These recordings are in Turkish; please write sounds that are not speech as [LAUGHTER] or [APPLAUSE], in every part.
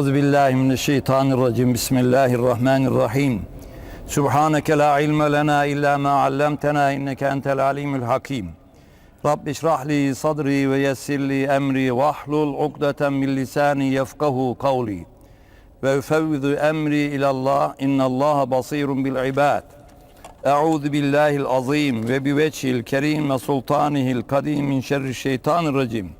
Euzu billahi mineşşeytanirracim. Bismillahirrahmanirrahim. Subhaneke la ilme lena illa ma allamtena inneke entel alimul hakim. Rabbi şrah li sadri ve yessir li emri ve ahlul ukdeten min lisani yefkahu kavli. Ve ufevvidu emri ilallah innallaha basirun bil ibad. Euzu billahil azim ve bi veçhil kerim ve sultanihil kadim min şerri şeytanirracim.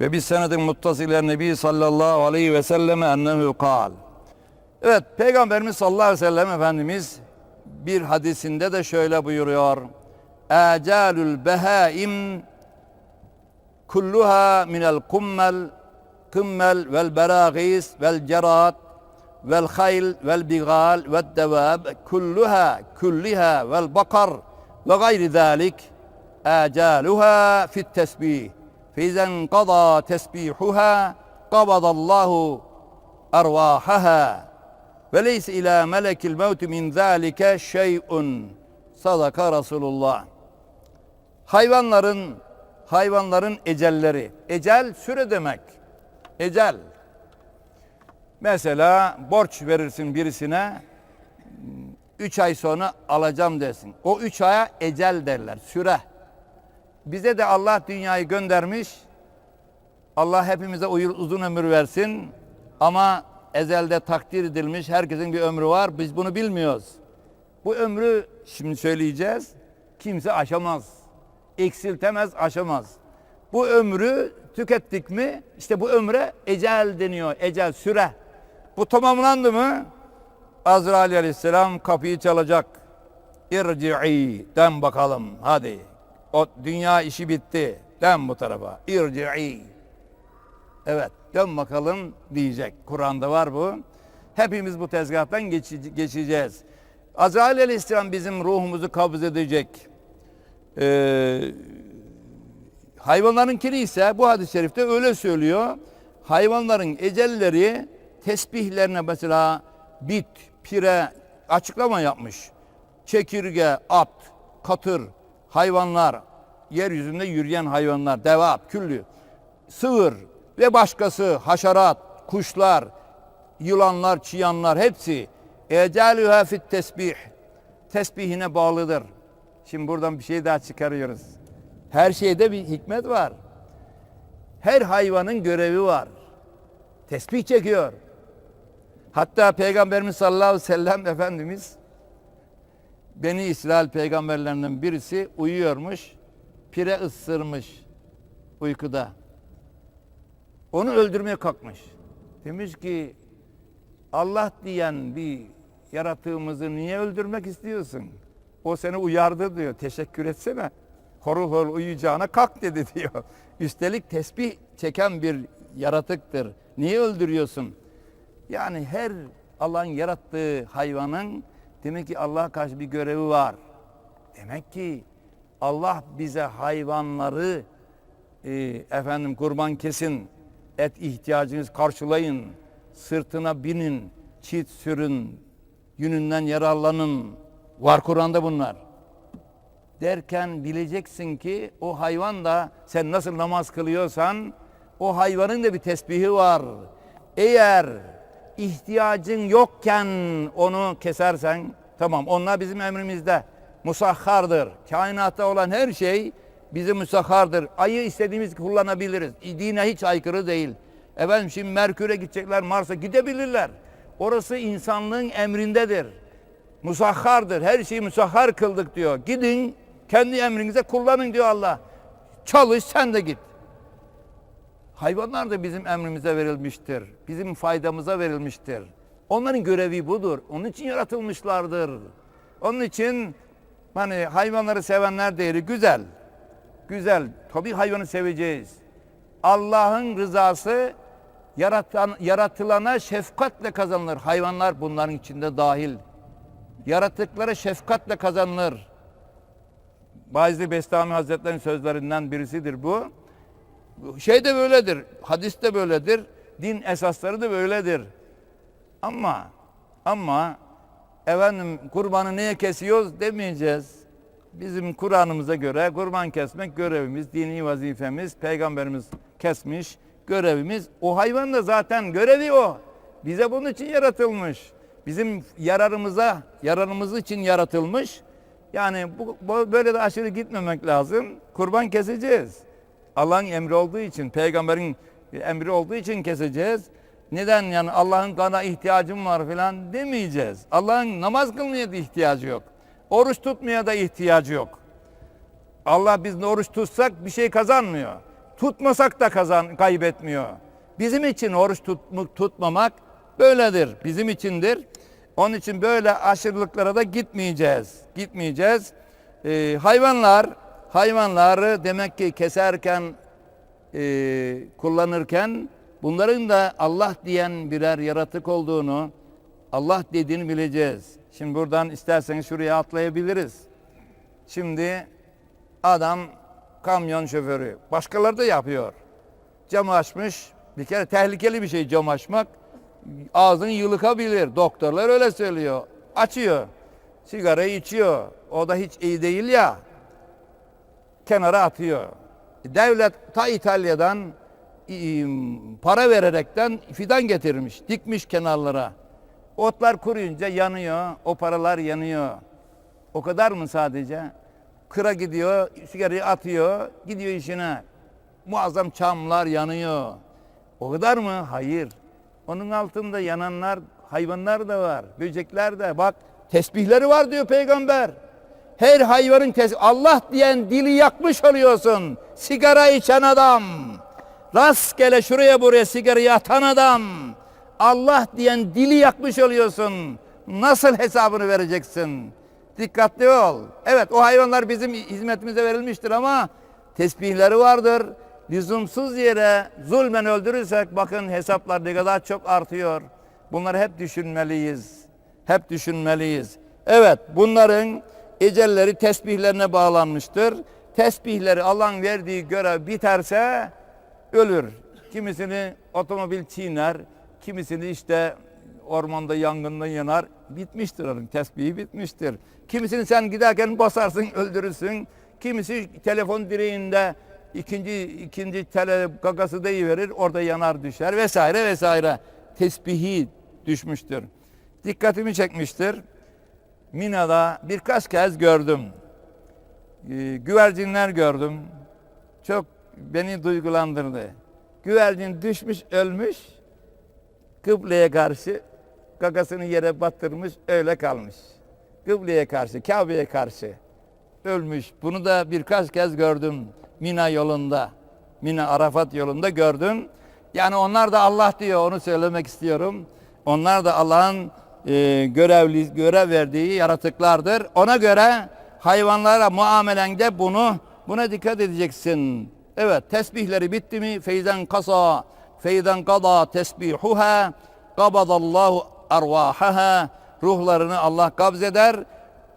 ve bir senedin muttasile Nebi sallallahu aleyhi ve selleme ennehu kal. Evet Peygamberimiz sallallahu aleyhi ve sellem Efendimiz bir hadisinde de şöyle buyuruyor. Ecalül behaim kulluha minel kummel kummel vel beragis vel cerat vel hayl vel bigal vel devab kulluha kulliha vel bakar ve gayri zalik ecaluha fit tesbih فإذا انقضى تسبيحها قبض الله أرواحها وليس إلى ملك الموت من ذلك شيء صدق رسول الله Hayvanların hayvanların ecelleri. Ecel süre demek. Ecel. Mesela borç verirsin birisine üç ay sonra alacağım dersin. O üç aya ecel derler. Süre. Bize de Allah dünyayı göndermiş. Allah hepimize uzun ömür versin. Ama ezelde takdir edilmiş. Herkesin bir ömrü var. Biz bunu bilmiyoruz. Bu ömrü şimdi söyleyeceğiz. Kimse aşamaz. Eksiltemez, aşamaz. Bu ömrü tükettik mi? İşte bu ömre ecel deniyor. Ecel, süre. Bu tamamlandı mı? Azrail aleyhisselam kapıyı çalacak. İrci'i. Dön bakalım. Hadi. O dünya işi bitti. Dön bu tarafa. İrci'i. Evet dön bakalım diyecek. Kur'an'da var bu. Hepimiz bu tezgahtan geçeceğiz. Azrail aleyhisselam bizim ruhumuzu kabz edecek. Ee, hayvanlarınkini ise bu hadis-i şerifte öyle söylüyor. Hayvanların ecelleri tesbihlerine mesela bit, pire açıklama yapmış. Çekirge, at, katır, hayvanlar, yeryüzünde yürüyen hayvanlar, devap, küllü, sığır ve başkası, haşerat, kuşlar, yılanlar, çıyanlar hepsi ecelüha fit tesbih. Tesbihine bağlıdır. Şimdi buradan bir şey daha çıkarıyoruz. Her şeyde bir hikmet var. Her hayvanın görevi var. Tesbih çekiyor. Hatta Peygamberimiz sallallahu aleyhi ve sellem Efendimiz Beni İsrail peygamberlerinden birisi uyuyormuş. Pire ısırmış uykuda. Onu öldürmeye kalkmış. Demiş ki Allah diyen bir yaratığımızı niye öldürmek istiyorsun? O seni uyardı diyor. Teşekkür etsene. Horul horul uyuyacağına kalk dedi [LAUGHS] diyor. Üstelik tesbih çeken bir yaratıktır. Niye öldürüyorsun? Yani her Allah'ın yarattığı hayvanın Demek ki Allah'a karşı bir görevi var. Demek ki Allah bize hayvanları e, efendim kurban kesin, et ihtiyacınız karşılayın, sırtına binin, çit sürün, yününden yararlanın. Var Kur'an'da bunlar. Derken bileceksin ki o hayvan da sen nasıl namaz kılıyorsan o hayvanın da bir tesbihi var. Eğer ihtiyacın yokken onu kesersen tamam onlar bizim emrimizde musahhardır. Kainatta olan her şey bize musahhardır. Ayı istediğimiz kullanabiliriz. Dine hiç aykırı değil. Efendim şimdi Merkür'e gidecekler, Mars'a gidebilirler. Orası insanlığın emrindedir. Musahhardır. Her şeyi musahhar kıldık diyor. Gidin kendi emrinize kullanın diyor Allah. Çalış sen de git. Hayvanlar da bizim emrimize verilmiştir. Bizim faydamıza verilmiştir. Onların görevi budur. Onun için yaratılmışlardır. Onun için hani hayvanları sevenler değeri güzel. Güzel. Tabii hayvanı seveceğiz. Allah'ın rızası Yaratan, yaratılana şefkatle kazanılır. Hayvanlar bunların içinde dahil. Yaratıkları şefkatle kazanılır. Bazı Bestami Hazretleri'nin sözlerinden birisidir bu. Şey de böyledir, hadis de böyledir, din esasları da böyledir. Ama ama efendim kurbanı niye kesiyoruz demeyeceğiz. Bizim Kur'an'ımıza göre kurban kesmek görevimiz, dini vazifemiz, peygamberimiz kesmiş görevimiz. O hayvan da zaten görevi o. Bize bunun için yaratılmış. Bizim yararımıza, yararımız için yaratılmış. Yani bu, böyle de aşırı gitmemek lazım. Kurban keseceğiz. Allah'ın emri olduğu için, peygamberin emri olduğu için keseceğiz. Neden yani Allah'ın kana ihtiyacım var falan demeyeceğiz. Allah'ın namaz kılmaya da ihtiyacı yok. Oruç tutmaya da ihtiyacı yok. Allah biz oruç tutsak bir şey kazanmıyor. Tutmasak da kazan kaybetmiyor. Bizim için oruç tutmak, tutmamak böyledir. Bizim içindir. Onun için böyle aşırılıklara da gitmeyeceğiz. Gitmeyeceğiz. Ee, hayvanlar, hayvanları demek ki keserken, e, kullanırken bunların da Allah diyen birer yaratık olduğunu, Allah dediğini bileceğiz. Şimdi buradan isterseniz şuraya atlayabiliriz. Şimdi adam kamyon şoförü. Başkaları da yapıyor. Camı açmış. Bir kere tehlikeli bir şey cam açmak. Ağzını yılıkabilir. Doktorlar öyle söylüyor. Açıyor. Sigarayı içiyor. O da hiç iyi değil ya. Kenara atıyor. Devlet ta İtalya'dan para vererekten fidan getirmiş. Dikmiş kenarlara. Otlar kuruyunca yanıyor. O paralar yanıyor. O kadar mı sadece? Kıra gidiyor, sigarayı atıyor, gidiyor işine. Muazzam çamlar yanıyor. O kadar mı? Hayır. Onun altında yananlar, hayvanlar da var, böcekler de. Bak tesbihleri var diyor peygamber. Her hayvanın tes Allah diyen dili yakmış oluyorsun. Sigara içen adam. Rastgele şuraya buraya sigarayı atan adam. Allah diyen dili yakmış oluyorsun. Nasıl hesabını vereceksin? Dikkatli ol. Evet o hayvanlar bizim hizmetimize verilmiştir ama tesbihleri vardır. Lüzumsuz yere zulmen öldürürsek bakın hesaplar ne kadar çok artıyor. Bunları hep düşünmeliyiz. Hep düşünmeliyiz. Evet bunların ecelleri tesbihlerine bağlanmıştır. Tesbihleri Allah'ın verdiği görev biterse ölür. Kimisini otomobil çiğner, kimisini işte ormanda yangında yanar. Bitmiştir onun tesbihi bitmiştir. Kimisini sen giderken basarsın öldürürsün. Kimisi telefon direğinde ikinci ikinci tele gagası deyiverir orada yanar düşer vesaire vesaire. Tesbihi düşmüştür. Dikkatimi çekmiştir. Mina'da birkaç kez gördüm. Ee, güvercinler gördüm. Çok beni duygulandırdı. Güvercin düşmüş ölmüş. Kıbleye karşı gagasını yere batırmış öyle kalmış. Kıbleye karşı, Kabe'ye karşı ölmüş. Bunu da birkaç kez gördüm Mina yolunda. Mina Arafat yolunda gördüm. Yani onlar da Allah diyor onu söylemek istiyorum. Onlar da Allah'ın e, görevli görev verdiği yaratıklardır. Ona göre hayvanlara muamelende bunu buna dikkat edeceksin. Evet tesbihleri bitti mi? Feyzen kasa feyzen kada tesbihuha qabadallahu arvahaha ruhlarını Allah kabzeder.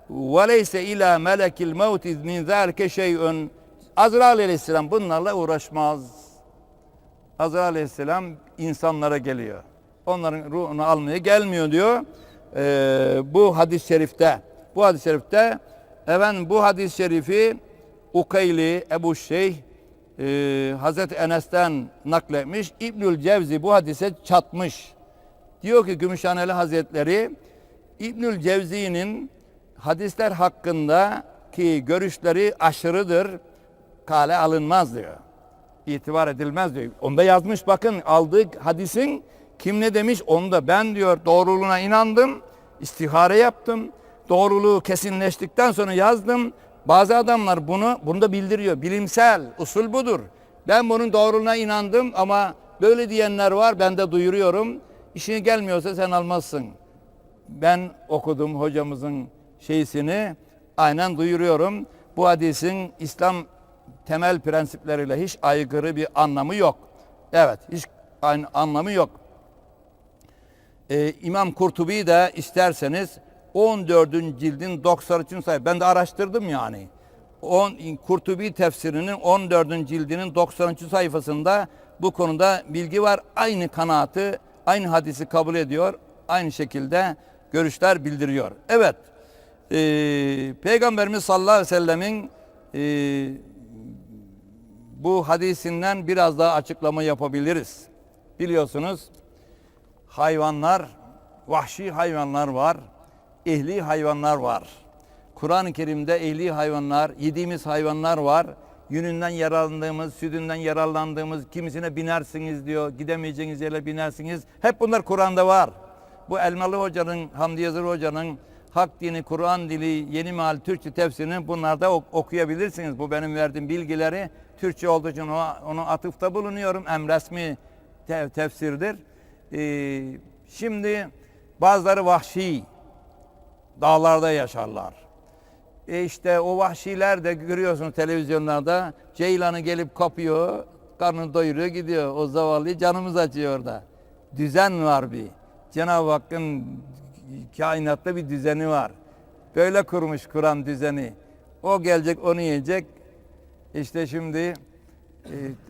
Ve leyse ila melekil mevt min zalike şey'un. Azrail aleyhisselam bunlarla uğraşmaz. Azrail aleyhisselam insanlara geliyor. Onların ruhunu almaya gelmiyor diyor. Ee, bu hadis-i şerifte. Bu hadis-i şerifte efendim bu hadis-i şerifi Ukayli, Ebu Şeyh, e, Hazreti Enes'ten nakletmiş. İbnül Cevzi bu hadise çatmış. Diyor ki Gümüşhaneli Hazretleri İbnül Cevzi'nin hadisler hakkında ki görüşleri aşırıdır, kale alınmaz diyor. İtibar edilmez diyor. Onda yazmış bakın aldığı hadisin kim ne demiş onu da ben diyor doğruluğuna inandım, istihare yaptım. Doğruluğu kesinleştikten sonra yazdım. Bazı adamlar bunu bunu da bildiriyor. Bilimsel usul budur. Ben bunun doğruluğuna inandım ama böyle diyenler var. Ben de duyuruyorum. İşine gelmiyorsa sen almazsın. Ben okudum hocamızın şeysini aynen duyuruyorum. Bu hadisin İslam temel prensipleriyle hiç aykırı bir anlamı yok. Evet, hiç aynı anlamı yok. Ee, İmam Kurtubi de isterseniz 14. cildin 93. sayfa. Ben de araştırdım yani. 10 Kurtubi tefsirinin 14. cildinin 93. sayfasında bu konuda bilgi var. Aynı kanaatı, aynı hadisi kabul ediyor. Aynı şekilde görüşler bildiriyor. Evet. Ee, Peygamberimiz sallallahu aleyhi ve sellemin e, bu hadisinden biraz daha açıklama yapabiliriz. Biliyorsunuz hayvanlar, vahşi hayvanlar var, ehli hayvanlar var. Kur'an-ı Kerim'de ehli hayvanlar, yediğimiz hayvanlar var. Yününden yararlandığımız, sütünden yararlandığımız, kimisine binersiniz diyor, gidemeyeceğiniz yere binersiniz. Hep bunlar Kur'an'da var. Bu Elmalı Hoca'nın, Hamdi Yazır Hoca'nın Hak Dini, Kur'an Dili, Yeni Meal Türkçe tefsirini bunlarda ok- okuyabilirsiniz. Bu benim verdiğim bilgileri Türkçe olduğu için ona, ona atıfta bulunuyorum. Hem resmi te- tefsirdir. Ee, şimdi bazıları vahşi, dağlarda yaşarlar. E işte o vahşiler de görüyorsunuz televizyonlarda ceylanı gelip kapıyor, karnını doyuruyor gidiyor. O zavallıyı canımız acıyor orada. Düzen var bir. Cenab-ı Hakk'ın kainatta bir düzeni var. Böyle kurmuş Kur'an düzeni. O gelecek onu yiyecek. İşte şimdi e,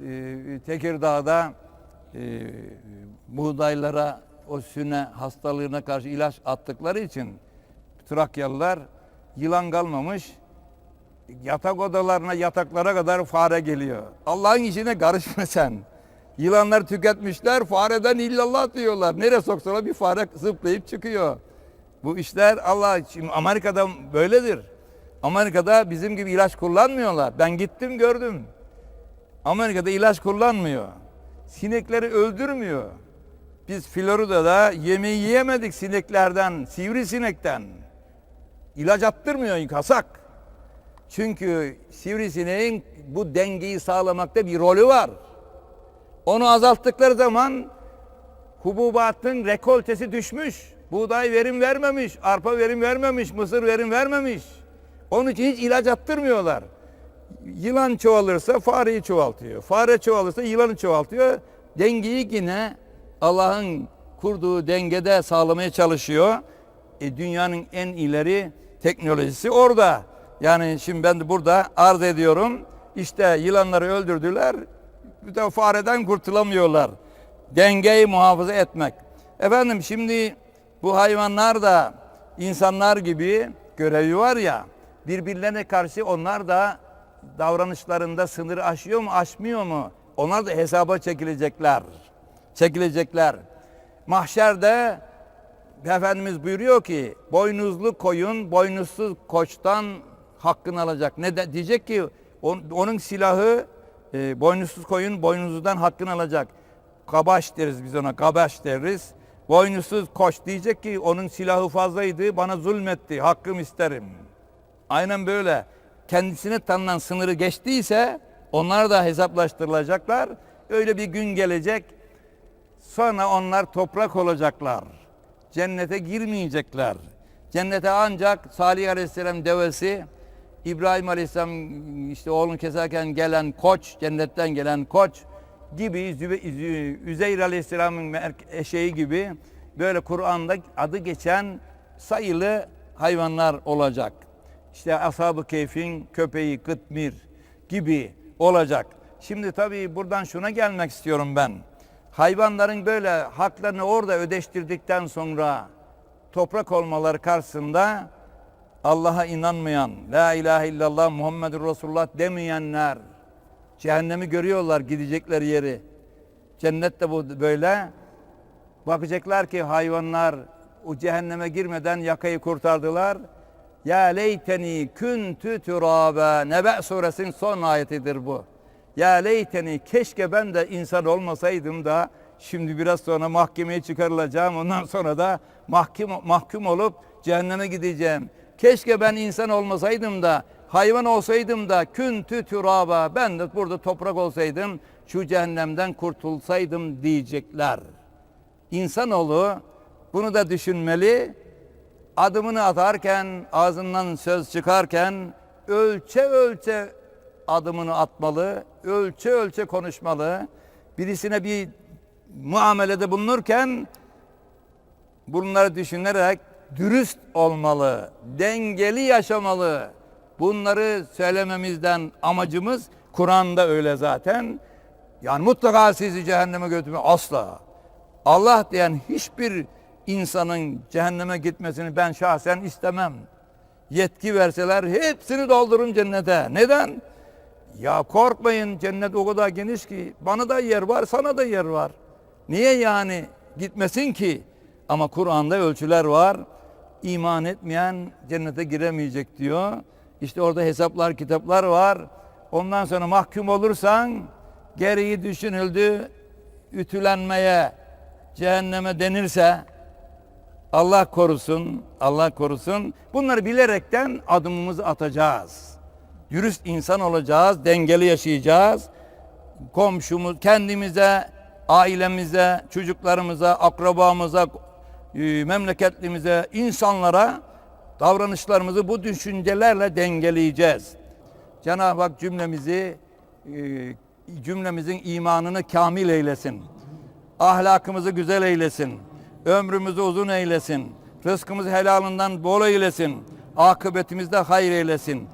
e, Tekirdağ'da e, buğdaylara o süne hastalığına karşı ilaç attıkları için Trakyalılar yılan kalmamış. Yatak odalarına, yataklara kadar fare geliyor. Allah'ın işine karışma sen. Yılanlar tüketmişler, fareden illallah diyorlar. Nereye soksalar bir fare zıplayıp çıkıyor. Bu işler Allah, şimdi Amerika'da böyledir. Amerika'da bizim gibi ilaç kullanmıyorlar. Ben gittim gördüm. Amerika'da ilaç kullanmıyor. Sinekleri öldürmüyor. Biz Florida'da yemeği yiyemedik sineklerden, sivrisinekten. İlaç attırmıyor yasak. Çünkü sivrisineğin bu dengeyi sağlamakta bir rolü var. Onu azalttıkları zaman hububatın rekoltesi düşmüş. Buğday verim vermemiş, arpa verim vermemiş, mısır verim vermemiş. Onun için hiç ilaç attırmıyorlar. Yılan çoğalırsa fareyi çoğaltıyor. Fare çoğalırsa yılanı çoğaltıyor. Dengeyi yine Allah'ın kurduğu dengede sağlamaya çalışıyor. E, dünyanın en ileri teknolojisi orada. Yani şimdi ben de burada arz ediyorum. İşte yılanları öldürdüler. Bir de fareden kurtulamıyorlar. Dengeyi muhafaza etmek. Efendim şimdi bu hayvanlar da insanlar gibi görevi var ya birbirlerine karşı onlar da davranışlarında sınırı aşıyor mu aşmıyor mu? Onlar da hesaba çekilecekler. Çekilecekler. Mahşerde Efendimiz buyuruyor ki boynuzlu koyun boynuzsuz koçtan hakkını alacak. Ne de, diyecek ki on- onun silahı e, boynuzsuz koyun boynuzludan hakkını alacak. Kabaş deriz biz ona kabaş deriz. Boynuzsuz koç diyecek ki onun silahı fazlaydı bana zulmetti hakkım isterim. Aynen böyle. Kendisine tanınan sınırı geçtiyse onlar da hesaplaştırılacaklar. Öyle bir gün gelecek. Sonra onlar toprak olacaklar. Cennete girmeyecekler. Cennete ancak Salih Aleyhisselam devesi, İbrahim Aleyhisselam işte oğlunu keserken gelen koç, cennetten gelen koç gibi Üzeyr Aleyhisselam'ın eşeği gibi böyle Kur'an'da adı geçen sayılı hayvanlar olacak. İşte Ashab-ı Keyf'in köpeği Kıtmir gibi olacak. Şimdi tabii buradan şuna gelmek istiyorum ben. Hayvanların böyle haklarını orada ödeştirdikten sonra toprak olmaları karşısında Allah'a inanmayan, La ilahe illallah Muhammedur Resulullah demeyenler cehennemi görüyorlar gidecekleri yeri. Cennet de bu böyle. Bakacaklar ki hayvanlar o cehenneme girmeden yakayı kurtardılar. Ya leyteni küntü türabe. Nebe suresinin son ayetidir bu. Ya leyteni keşke ben de insan olmasaydım da şimdi biraz sonra mahkemeye çıkarılacağım. Ondan sonra da mahkum, mahkum olup cehenneme gideceğim. Keşke ben insan olmasaydım da hayvan olsaydım da küntü türaba ben de burada toprak olsaydım şu cehennemden kurtulsaydım diyecekler. İnsanoğlu bunu da düşünmeli. Adımını atarken, ağzından söz çıkarken ölçe ölçe adımını atmalı, ölçe ölçe konuşmalı. Birisine bir muamelede bulunurken bunları düşünerek dürüst olmalı, dengeli yaşamalı. Bunları söylememizden amacımız Kur'an'da öyle zaten. Yani mutlaka sizi cehenneme götürme asla. Allah diyen hiçbir insanın cehenneme gitmesini ben şahsen istemem. Yetki verseler hepsini doldurun cennete. Neden? Ya korkmayın cennet o kadar geniş ki bana da yer var sana da yer var. Niye yani gitmesin ki? Ama Kur'an'da ölçüler var. İman etmeyen cennete giremeyecek diyor. İşte orada hesaplar kitaplar var. Ondan sonra mahkum olursan gereği düşünüldü ütülenmeye cehenneme denirse Allah korusun, Allah korusun. Bunları bilerekten adımımızı atacağız. Dürüst insan olacağız, dengeli yaşayacağız. Komşumuz, kendimize, ailemize, çocuklarımıza, akrabamıza, e, memleketlimize, insanlara davranışlarımızı bu düşüncelerle dengeleyeceğiz. Cenab-ı Hak cümlemizi, e, cümlemizin imanını kamil eylesin. Ahlakımızı güzel eylesin. Ömrümüzü uzun eylesin. Rızkımızı helalından bol eylesin. Akıbetimizde hayır eylesin.